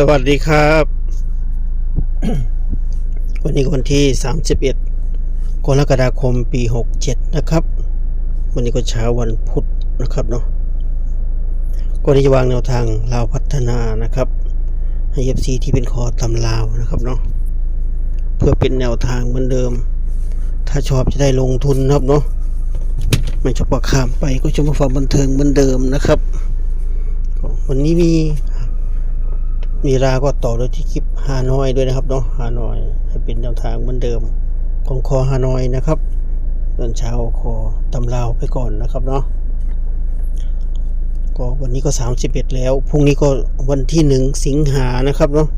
สวัสดีครับ วันนี้วันที่ 31กรกฎาคมปี 67 นะครับ วันนี้ก็เช้าวันพุธนะครับเนาะก็ได้จะวางแนวทางลาวพัฒนานะครับให้เอฟซีที่เป็นคอตำลาวนะครับเนาะเพื่อเป็นแนวทางเหมือนเดิม ถ้าชอบจะได้ลงทุนนะครับเนาะไม่ชอบก็ข้ามไปก็จะมาฟังบันเทิงเหมือนเดิมนะครับ วันนี้มี มีราก็ต่อด้วยที่คลิปฮานอยด้วยนะครับเนาะฮานอยให้เป็นแนวทางเหมือนเดิม ของคอฮานอยนะครับตอนเช้าคอตำลาวไปก่อนนะครับเนาะก็วันนี้ก็ 31 แล้วพรุ่งนี้ก็วันที่หนึ่งสิงหานะครับเนาะ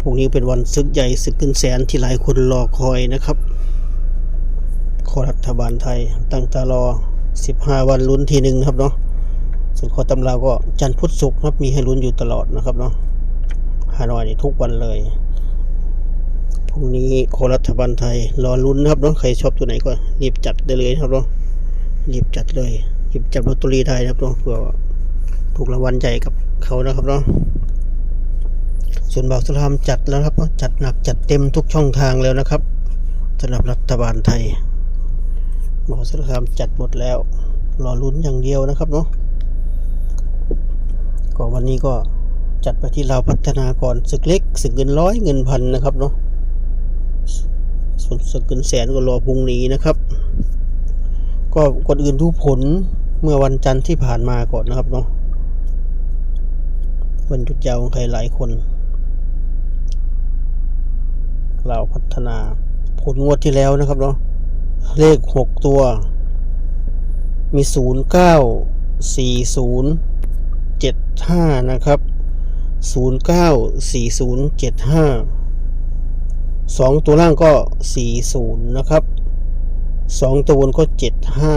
พรุ่งนี้เป็นวันศึกใหญ่ศึกเงินแสนที่หลายคนรอคอยนะครับขอรัฐบาลไทยตั้งตารอ 15 วันลุ้นทีหนึ่งนะครับเนาะ ส่วนข้อตำราก็จันทร์พุธศุกร์ครับมีให้ลุ้นอยู่ตลอดนะครับเนาะฮานอยนี่ทุกวันเลยพรุ่งนี้โครัฐบาลไทยรอลุ้นนะครับเนาะใครชอบตัวไหนก็รีบจัดได้เลยนะครับเนาะรีบจัดเลยรีบจับลอตเตอรี่ได้นะครับเนาะเพื่อถูกรางวัลใหญ่กับเขานะครับเนาะส่วนบ่าวสลามจัดแล้วครับจัดหนักจัดเต็มทุกช่องทางแล้วนะครับสำหรับรัฐบาลไทยบ่าวสลามจัดหมดแล้วรอลุ้นอย่างเดียวนะครับเนาะ ก็วันนี้ก็จัดไปที่เราพัฒนาก่อนศึกเล็กศึกเงินร้อยเงินพันนะครับเนาะส่วนศึกเงินแสนก็รอพรุ่งนี้นะครับ ก็ก่อนอื่นดูผลเมื่อวันจันทร์ที่ผ่านมาก่อนนะครับเนาะวันหยุดยาวของใครหลายคน เราพัฒนาผลงวดที่แล้วนะครับเนาะเลขหกตัว มีศูนย์เก้าสี่ศูนย์ เจ็ดห้านะครับศูนย์เก้าสี่ศูนย์เจ็ดห้าสองตัวล่างก็สี่ศูนย์นะครับสองตัวบนก็เจ็ดห้า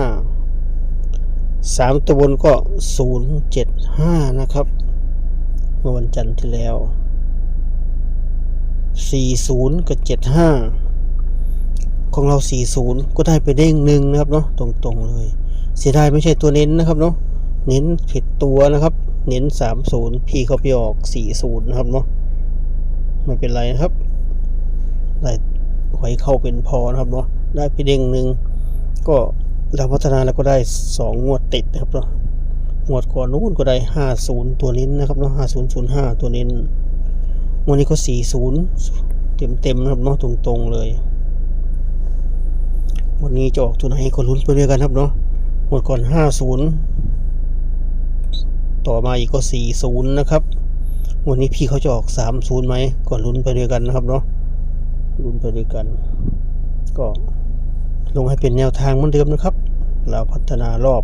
สามตัวบนก็ศูนย์เจ็ดห้านะครับเมื่อวันจันทร์ที่แล้วสี่ศูนย์กับเจ็ดห้าของเราสี่ศูนย์ก็ได้ไปเด้งหนึ่งนะครับเนาะ ตรงๆเลย เสียดายไม่ใช่ตัวเน้นนะครับเนาะ เน้นผิดตัวนะครับ เน้นสามศูนย์พีเขาไปออกสี่ศูนย์นะครับเนาะไม่เป็นไรนะครับ ได้หอยเข้าเป็นพอนะครับเนาะได้ไปเด้งหนึ่งก็เราพัฒนาแล้วก็ได้สองงวดติดนะครับเนาะงวดก่อนนู้นก็ได้ห้าศูนย์ตัวเน้นนะครับเนาะห้าศูนย์ศูนย์ห้าตัวเน้นวันนี้ก็สี่ศูนย์เต็มเต็มๆนะครับเนาะตรงๆเลย วันนี้จะออกตัวไหนก็ลุ้นไปด้วยกันครับเนาะหมดก่อน 50 ต่อมาอีกก็ 40 นะครับ วันนี้พี่เขาจะออก 30ไหมก่อนลุ้นไปด้วยกันนะครับเนาะลุ้นไปด้วยกัน ก็ลงให้เป็นแนวทางเหมือนเดิมนะครับ เราพัฒนารอบ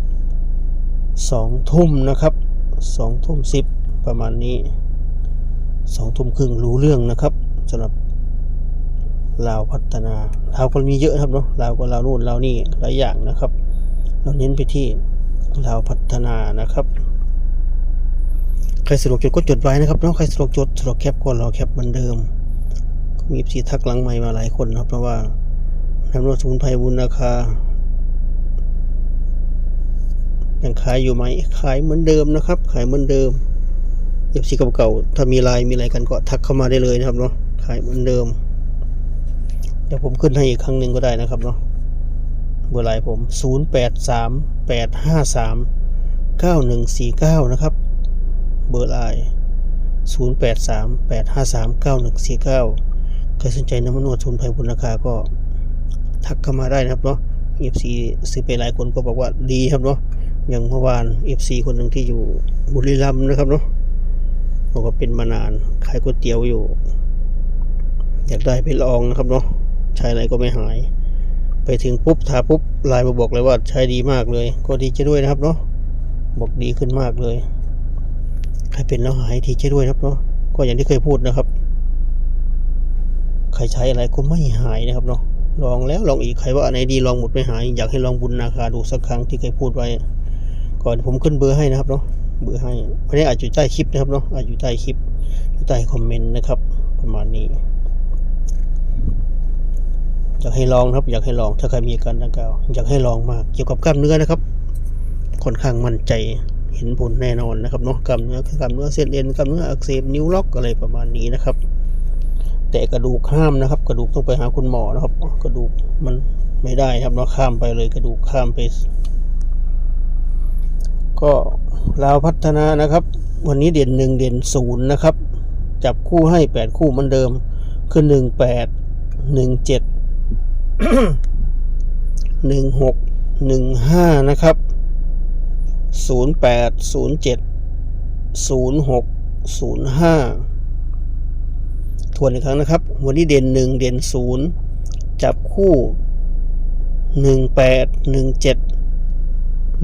2 ทุ่มนะครับ2ทุ่ม10 ประมาณนี้ 2 ทุ่มครึ่งรู้เรื่องนะครับสำหรับลาวพัฒนาลาวก็มีเยอะครับเนาะลาวก็ลาวนู่นลาวนี่หลายอย่างนะครับ เราเน้นไปที่เราวพัฒนานะครับ ใครสะดวกจดก็จดไว้นะครับเนาะใครสะดวกจดสะดวกแคปก็รอแคปเหมือนเดิม ก็มีสีทักหลังใหม่มาหลายคนนะครับ เพราะว่าน้ำรถสมุนไพรบุญราคายังขายอยู่ไหมขายเหมือนเดิมนะครับ ขายเหมือนเดิมเอฟซีเก่าๆถ้ามีไลน์มีอะไรกันก็ทักเข้ามาได้เลยนะครับเนาะขายเหมือนเดิม เดี๋ยวผมขึ้นให้อีกครั้งหนึ่งก็ได้นะครับเนาะเบอร์ไลน์ผม 0 8 3 8 5 3 9 1 4 9 นะครับ เบอร์ไลน์0 8 3 8 5 3 9 1 4 9 ใครสนใจน้ำมันนวดทุนไพบุญราคาก็ ทักเข้ามาได้นะครับเนาะ FC ซื้อไปหลายคนก็บอกว่าดีครับเนาะ อย่างเมื่อวาน FC คนหนึ่งที่อยู่บุรีรัมย์นะครับเนาะบอกว่าเป็นมานานขายก๋วยเตี๋ยวอยู่ อยากได้ไปลองนะครับเนาะ ใช้อะไรก็ไม่หาย ไปถึงปุ๊บทาปุ๊บไลน์มาบอกเลยว่าใช้ดีมากเลย ก็ดีใจด้วยนะครับเนาะ บอกดีขึ้นมากเลย ใครเป็นแล้วหายดีใจด้วยครับเนาะก็อย่างที่เคยพูดนะครับ ใครใช้อะไรก็ไม่หายนะครับเนาะลองแล้วลองอีกใครว่าอันไหนดีลองหมดไม่หาย อยากให้ลองบุญนาคาดูสักครั้งที่เคยพูดไว้ ก่อนผมขึ้นเบอร์ให้นะครับเนาะเบอร์ให้วันนี้อาจอยู่ใต้คลิปนะครับเนาะอาจอยู่ใต้คลิปใต้คอมเมนต์นะครับ ประมาณนี้ อยากให้ลองครับ อยากให้ลองถ้าใครมีอาการดังกล่าวอยากให้ลองมากเกี่ยวกับกล้ามเนื้อนะครับค่อนข้างมั่นใจ เห็นผลแน่นอนนะครับเนาะกล้ามเนื้อกล้ามเนื้อเส้นเอ็นกล้ามเนื้ออักเสบนิ้วล็อกอะไรประมาณนี้นะครับ แต่กระดูกห้ามนะครับ กระดูกต้องไปหาคุณหมอนะครับ กระดูกมันไม่ได้ครับเราข้ามไปเลยกระดูกข้ามไป ก็ลาวพัฒนานะครับ วันนี้เด่นหนึ่งเด่นศูนย์นะครับ จับคู่ให้แปดคู่เหมือนเดิม คือหนึ่งแปดหนึ่งเจ็ดหนึ่งหกหนึ่งห้านะครับ ศูนย์แปดศูนย์เจ็ดศูนย์หกศูนย์ห้าทวนอีกครั้งนะครับ วันนี้เด่นหนึ่งเด่นศูนย์จับคู่หนึ่งแปดหนึ่งเจ็ด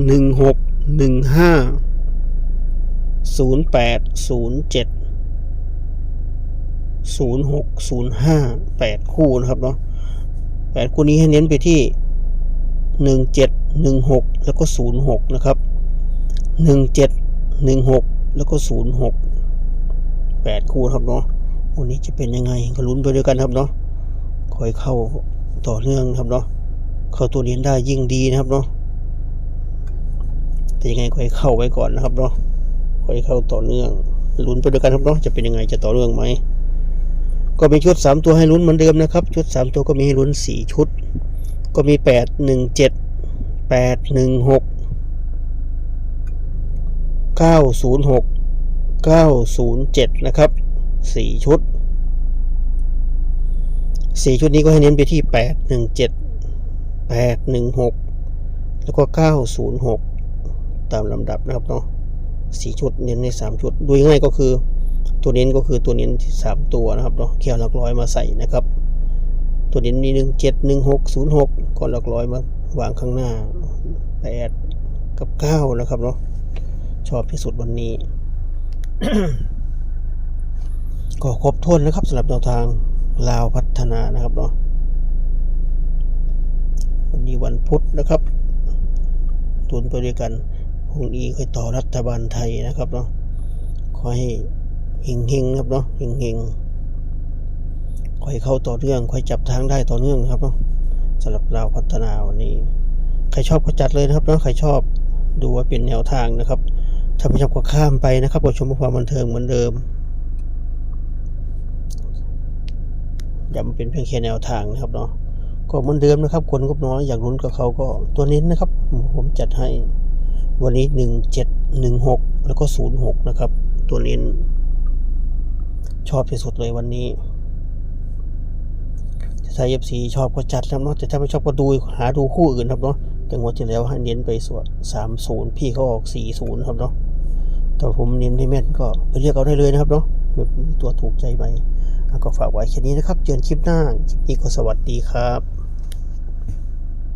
หนึ่งหกหนึ่งห้าศูนย์แปดศูนย์เจ็ดศูนย์หกศูนย์ห้าแปดคู่นะครับเนาะแปดคู่นี้ให้เน้นไปที่หนึ่งเจ็ดหนึ่งหกแล้วก็ศูนย์หกนะครับ หนึ่งเจ็ดหนึ่งหกแล้วก็ศูนย์หกแปดคู่ครับเนาะวันนี้จะเป็นยังไงก็ลุ้นไปด้วยกันครับเนาะคอยเข้าต่อเนื่องครับเนาะเข้าตัวเรียนได้ยิ่งดีนะครับเนาะแต่ยังไงคอยเข้าไว้ก่อนนะครับเนาะคอยเข้าต่อเนื่องลุ้นไปด้วยกันครับเนาะจะเป็นยังไงจะต่อเนื่องไหมก็มีชุดสามตัวให้ลุ้นเหมือนเดิมนะครับ ชุดสามตัวก็มีให้ลุ้นสี่ชุด ก็มีแปดหนึ่ง เจ็ดแปดหนึ่งหกเก้าศูนย์หกเก้าศูนย์เจ็ดนะครับสี่ชุดสี่ชุดนี้ก็ให้เน้นไปที่แปดหนึ่งเจ็ดแปดหนึ่งหกแล้วก็เก้าศูนย์หกตามลำดับนะครับเนาะสี่ชุดเน้นในสามชุด ดูง่ายก็คือตัวเน้นก็คือตัวเน้นที่สามตัวนะครับเนาะแค่หลักร้อยมาใส่นะครับ ตัวเน้นมีหนึ่งเจ็ดหนึ่งหกศูนย์หกก่อนหลักร้อยมาวางข้างหน้าแปดกับเก้านะครับเนาะ ชอบที่สุดวันนี้ ก็ครบถ้วนนะครับสำหรับแนวทางลาวพัฒนานะครับเนาะวันนี้วันพุธนะครับตุนไปด้วยกันพรุ่งนี้ค่อยต่อรัฐบาลไทยนะครับเนาะขอให้เฮงเฮงๆครับเนาะเฮงเฮงๆขอให้เข้าต่อเนื่องขอให้จับทางได้ต่อเนื่องนะครับเนาะสำหรับเราวพัฒนาวันนี้ ใครชอบก็จัดเลยนะครับเนาะใครชอบดูว่าเป็นแนวทางนะครับ ถ้าไม่ชอบก็ข้ามไปนะครับก็ชมความบันเทิงเหมือนเดิมย้ำเป็นเพียงแค่แนวทางนะครับเนาะก็เหมือนเดิมนะครับ คนก็น้อยอยากลุ้นกับเขาก็ตัวนี้นะครับ ผมจัดให้วันนี้หนึ่งเจ็ดหนึ่งหกแล้วก็ศูนย์หกนะครับ ตัวนี้ชอบที่สุดเลยวันนี้ถ้าเอฟซีชอบก็จัดนะครับเนาะแต่ถ้าไม่ชอบก็ดูหาดูคู่อื่นครับเนาะแต่งวดที่แล้วให้เน้นไปส่วนสามศูนย์พี่เขาออกสี่ศูนย์ครับเนาะ แต่ผมเน้นให้แม่นก็ไปเรียกเอาได้เลยนะครับเนาะแบบมีตัวถูกใจไหมก็ฝากไว้แค่นี้นะครับ เจอกันคลิปหน้าคลิปนี้ก็สวัสดีครับ